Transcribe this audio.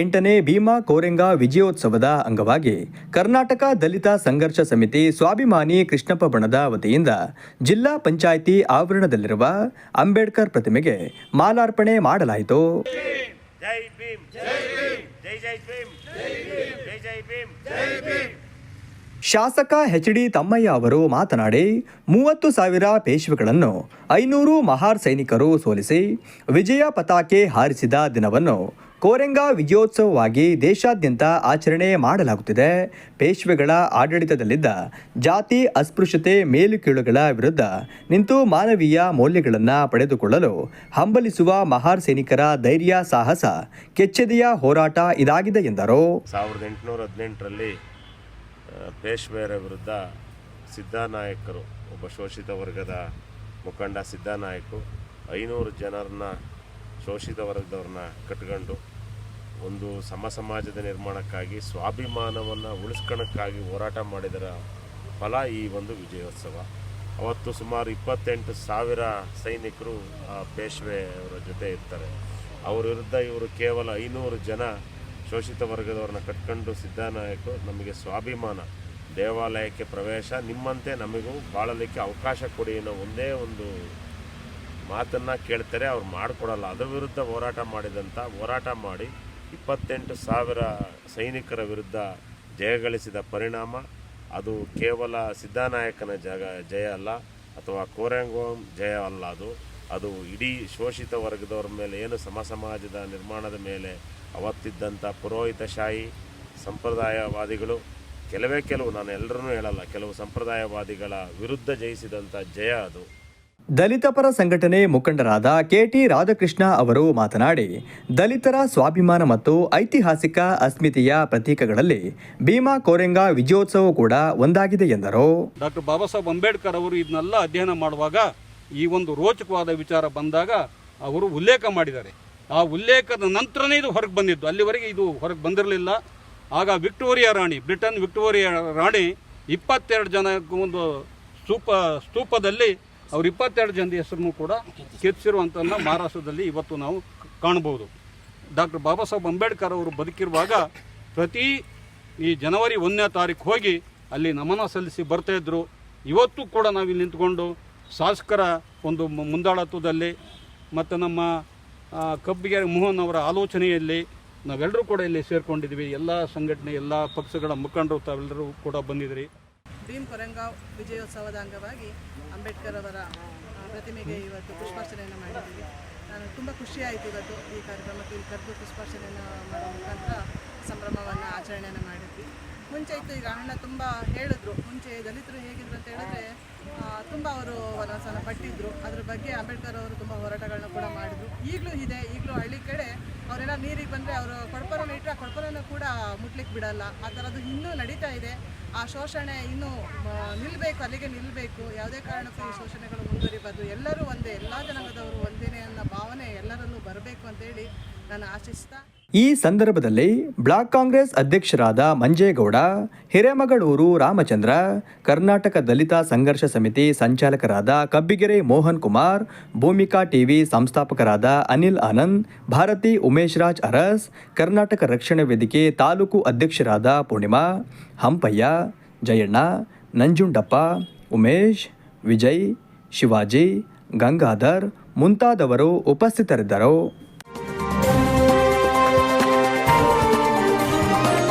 ಎಂಟನೇ ಭೀಮಾ ಕೋರೆಂಗಾ ವಿಜಯೋತ್ಸವದ ಅಂಗವಾಗಿ ಕರ್ನಾಟಕ ದಲಿತ ಸಂಘರ್ಷ ಸಮಿತಿ ಸ್ವಾಭಿಮಾನಿ ಕೃಷ್ಣಪ್ಪ ಬಣದ ವತಿಯಿಂದ ಜಿಲ್ಲಾ ಪಂಚಾಯಿತಿ ಆವರಣದಲ್ಲಿರುವ ಅಂಬೇಡ್ಕರ್ ಪ್ರತಿಮೆಗೆ ಮಾಲಾರ್ಪಣೆ ಮಾಡಲಾಯಿತು. ಶಾಸಕ ಎಚ್ ಡಿ ತಮ್ಮಯ್ಯ ಅವರು ಮಾತನಾಡಿ ಮೂವತ್ತು ಸಾವಿರ ಪೇಶ್ವೆಗಳನ್ನು ಐನೂರು ಮಹಾರ್ ಸೈನಿಕರು ಸೋಲಿಸಿ ವಿಜಯ ಪತಾಕೆ ಹಾರಿಸಿದ ದಿನವನ್ನು ಕೋರೆಂಗ ವಿಜಯೋತ್ಸವವಾಗಿ ದೇಶಾದ್ಯಂತ ಆಚರಣೆ ಮಾಡಲಾಗುತ್ತಿದೆ. ಪೇಶ್ವೆಗಳ ಆಡಳಿತದಲ್ಲಿದ್ದ ಜಾತಿ ಅಸ್ಪೃಶ್ಯತೆ ಮೇಲುಕೀಳುಗಳ ವಿರುದ್ಧ ನಿಂತು ಮಾನವೀಯ ಮೌಲ್ಯಗಳನ್ನು ಪಡೆದುಕೊಳ್ಳಲು ಹಂಬಲಿಸುವ ಮಹಾರ್ ಸೈನಿಕರ ಧೈರ್ಯ ಸಾಹಸ ಕೆಚ್ಚೆದೆಯ ಹೋರಾಟ ಇದಾಗಿದೆ ಎಂದರು. ಸಾವಿರದ ಎಂಟುನೂರ ಹದಿನೆಂಟರಲ್ಲಿ ಪೇಶ್ವೆಯರ ವಿರುದ್ಧ ಸಿದ್ಧಾನಾಯಕರು, ಒಬ್ಬ ಶೋಷಿತ ವರ್ಗದ ಮುಖಂಡ ಸಿದ್ಧಾನಾಯಕು, ಐನೂರು ಜನರನ್ನ ಶೋಷಿತ ವರ್ಗದವ್ರನ್ನ ಕಟ್ಕೊಂಡು ಒಂದು ಸಮ ಸಮಾಜದ ನಿರ್ಮಾಣಕ್ಕಾಗಿ, ಸ್ವಾಭಿಮಾನವನ್ನು ಉಳಿಸ್ಕೊಳಕ್ಕಾಗಿ ಹೋರಾಟ ಮಾಡಿದರ ಫಲ ಈ ಒಂದು ವಿಜಯೋತ್ಸವ. ಅವತ್ತು ಸುಮಾರು ಇಪ್ಪತ್ತೆಂಟು ಸಾವಿರ ಸೈನಿಕರು ಆ ಪೇಶ್ವೆಯವರ ಜೊತೆ ಇರ್ತಾರೆ. ಅವ್ರ ವಿರುದ್ಧ ಇವರು ಕೇವಲ ಐನೂರು ಜನ ಶೋಷಿತ ವರ್ಗದವ್ರನ್ನ ಕಟ್ಕೊಂಡು ಸಿದ್ಧನಾಯಕರು ನಮಗೆ ಸ್ವಾಭಿಮಾನ, ದೇವಾಲಯಕ್ಕೆ ಪ್ರವೇಶ, ನಿಮ್ಮಂತೆ ನಮಗೂ ಬಾಳಲಿಕ್ಕೆ ಅವಕಾಶ ಕೊಡಿ ಅನ್ನೋ ಒಂದೇ ಒಂದು ಮಾತನ್ನು ಕೇಳ್ತಾರೆ, ಅವ್ರು ಮಾಡಿಕೊಡಲ್ಲ. ಅದರ ವಿರುದ್ಧ ಹೋರಾಟ ಮಾಡಿದಂಥ ಹೋರಾಟ ಮಾಡಿ ಇಪ್ಪತ್ತೆಂಟು ಸಾವಿರ ಸೈನಿಕರ ವಿರುದ್ಧ ಜಯಗಳಿಸಿದ ಪರಿಣಾಮ. ಅದು ಕೇವಲ ಸಿದ್ಧಾನಾಯಕನ ಜಗ, ಜಯ ಅಲ್ಲ, ಅಥವಾ ಕೋರೆಂಗೋಂ ಜಯ ಅಲ್ಲ ಅದು. ಅದು ಇಡೀ ಶೋಷಿತ ವರ್ಗದವ್ರ ಮೇಲೆ, ಏನು ಸಮ ಸಮಾಜದ ನಿರ್ಮಾಣದ ಮೇಲೆ ಅವತ್ತಿದ್ದಂಥ ಪುರೋಹಿತಶಾಹಿ ಸಂಪ್ರದಾಯವಾದಿಗಳು, ಕೆಲವೇ ಕೆಲವು ನಾನು ಎಲ್ಲರನ್ನೂ ಹೇಳಲ್ಲ, ಕೆಲವು ಸಂಪ್ರದಾಯವಾದಿಗಳ ವಿರುದ್ಧ ಜಯಿಸಿದಂಥ ಜಯ ಅದು. ದಲಿತ ಪರ ಸಂಘಟನೆ ಮುಖಂಡರಾದ ಕೆಟಿ ರಾಧಾಕೃಷ್ಣ ಅವರು ಮಾತನಾಡಿ, ದಲಿತರ ಸ್ವಾಭಿಮಾನ ಮತ್ತು ಐತಿಹಾಸಿಕ ಅಸ್ಮಿತೆಯ ಪ್ರತೀಕಗಳಲ್ಲಿ ಭೀಮಾ ಕೋರೆಂಗಾ ವಿಜಯೋತ್ಸವ ಕೂಡ ಒಂದಾಗಿದೆ ಎಂದರು. ಡಾಕ್ಟರ್ ಬಾಬಾ ಸಾಹೇಬ್ ಅಂಬೇಡ್ಕರ್ ಅವರು ಇದನ್ನೆಲ್ಲ ಅಧ್ಯಯನ ಮಾಡುವಾಗ ಈ ಒಂದು ರೋಚಕವಾದ ವಿಚಾರ ಬಂದಾಗ ಅವರು ಉಲ್ಲೇಖ ಮಾಡಿದ್ದಾರೆ. ಆ ಉಲ್ಲೇಖದ ನಂತರನೇ ಇದು ಹೊರಗೆ ಬಂದಿದ್ದು. ಅಲ್ಲಿವರೆಗೆ ಇದು ಹೊರಗೆ ಬಂದಿರಲಿಲ್ಲ. ಆಗ ವಿಕ್ಟೋರಿಯಾ ರಾಣಿ, ಬ್ರಿಟನ್ ವಿಕ್ಟೋರಿಯಾ ರಾಣಿ ಇಪ್ಪತ್ತೆರಡು ಜನ ಒಂದು ಸ್ತೂಪ, ಸ್ತೂಪದಲ್ಲಿ ಅವ್ರ ಇಪ್ಪತ್ತೆರಡು ಜನ ಹೆಸರನ್ನು ಕೂಡ ಕೆತ್ತಿಸಿರುವಂಥನ್ನ ಮಹಾರಾಷ್ಟ್ರದಲ್ಲಿ ಇವತ್ತು ನಾವು ಕಾಣಬಹುದು ಡಾಕ್ಟರ್ ಬಾಬಾ ಸಾಹೇಬ್ ಅಂಬೇಡ್ಕರ್ ಅವರು ಬದುಕಿರುವಾಗ ಪ್ರತಿ ಈ ಜನವರಿ ಒಂದನೇ ತಾರೀಕು ಹೋಗಿ ಅಲ್ಲಿ ನಮನ ಸಲ್ಲಿಸಿ ಬರ್ತಾ ಇದ್ರು. ಇವತ್ತು ಕೂಡ ನಾವಿಲ್ಲಿ ನಿಂತ್ಕೊಂಡು ಶಾಸಕರ ಒಂದು ಮುಂದಾಳತ್ವದಲ್ಲಿ ಮತ್ತು ನಮ್ಮ ಕಬ್ಬಿಗೆ ಮೋಹನ್ ಅವರ ಆಲೋಚನೆಯಲ್ಲಿ ನಾವೆಲ್ಲರೂ ಕೂಡ ಇಲ್ಲಿ ಸೇರಿಕೊಂಡಿದ್ವಿ. ಎಲ್ಲ ಸಂಘಟನೆ, ಎಲ್ಲ ಪಕ್ಷಗಳ ಮುಖಂಡರು ತಾವೆಲ್ಲರೂ ಕೂಡ ಬಂದಿದ್ರಿ. ಭೀಮ್ ಕೊರಂಗಾವ್ ವಿಜಯೋತ್ಸವದ ಅಂಗವಾಗಿ ಅಂಬೇಡ್ಕರ್ ಅವರ ಪ್ರತಿಮೆಗೆ ಇವತ್ತು ಪುಷ್ಪಾರ್ಚನೆಯನ್ನು ಮಾಡಿದ್ದೀವಿ. ನಾನು ತುಂಬ ಖುಷಿಯಾಯಿತು ಇವತ್ತು ಈ ಕಾರ್ಯಕ್ರಮಕ್ಕೆ ಇಲ್ಲಿ ಕರೆದು ಪುಷ್ಪಾರ್ಚನೆಯನ್ನು ಮಾಡೋ ಮುಖಾಂತರ ಸಂಭ್ರಮವನ್ನು ಆಚರಣೆಯನ್ನು ಮಾಡಿದ್ವಿ. ಮುಂಚೆ ಇತ್ತು, ಈಗ ಅಣ್ಣ ತುಂಬ ಹೇಳಿದ್ರು. ಮುಂಚೆ ದಲಿತರು ಹೇಗಿದ್ರು ಅಂತ ಹೇಳಿದ್ರೆ ತುಂಬ ಅವರು ಒಂದೊಂದ್ಸಲ ಪಟ್ಟಿದ್ರು. ಅದ್ರ ಬಗ್ಗೆ ಅಂಬೇಡ್ಕರ್ ಅವರು ತುಂಬ ಹೋರಾಟಗಳನ್ನ ಕೂಡ ಮಾಡಿದ್ರು. ಈಗಲೂ ಇದೆ, ಈಗಲೂ ಹಳ್ಳಿ ಕಡೆ ಅವರೆಲ್ಲ ನೀರಿಗೆ ಬಂದರೆ ಅವರು ಕೊಡಪರನ ಇಟ್ಟರೆ ಆ ಕೂಡ ಮುಟ್ಲಿಕ್ಕೆ ಬಿಡಲ್ಲ. ಆ ಥರದ್ದು ಇನ್ನೂ ನಡೀತಾ ಇದೆ. ಆ ಶೋಷಣೆ ಇನ್ನೂ ನಿಲ್ಲಬೇಕು ಅಲ್ಲಿಗೆ ನಿಲ್ಲಬೇಕು ಯಾವುದೇ ಕಾರಣಕ್ಕೂ ಈ ಶೋಷಣೆಗಳು ಮುಂದುವರಿಬಾರ್ದು. ಎಲ್ಲರೂ ಒಂದೇ, ಎಲ್ಲ ಜನಾಂಗದವರು ಒಂದೇನೆ ಅನ್ನೋ ಭಾವನೆ ಎಲ್ಲರಲ್ಲೂ ಬರಬೇಕು ಅಂತೇಳಿ ಈ ಸಂದರ್ಭದಲ್ಲಿ ಬ್ಲಾಕ್ ಕಾಂಗ್ರೆಸ್ ಅಧ್ಯಕ್ಷರಾದ ಮಂಜೇಗೌಡ, ಹಿರೇಮಗಳೂರು ರಾಮಚಂದ್ರ, ಕರ್ನಾಟಕ ದಲಿತ ಸಂಘರ್ಷ ಸಮಿತಿ ಸಂಚಾಲಕರಾದ ಕಬ್ಬಿಗೆರೆ ಮೋಹನ್ ಕುಮಾರ್, ಭೂಮಿಕಾ ಟಿವಿ ಸಂಸ್ಥಾಪಕರಾದ ಅನಿಲ್ ಆನಂದ್, ಭಾರತಿ ಉಮೇಶ್ ರಾಜ್ ಅರಸ್, ಕರ್ನಾಟಕ ರಕ್ಷಣಾ ವೇದಿಕೆ ತಾಲೂಕು ಅಧ್ಯಕ್ಷರಾದ ಪೂರ್ಣಿಮಾ, ಹಂಪಯ್ಯ, ಜಯಣ್ಣ, ನಂಜುಂಡಪ್ಪ, ಉಮೇಶ್, ವಿಜಯ್, ಶಿವಾಜಿ, ಗಂಗಾಧರ್ ಮುಂತಾದವರು ಉಪಸ್ಥಿತರಿದ್ದರು.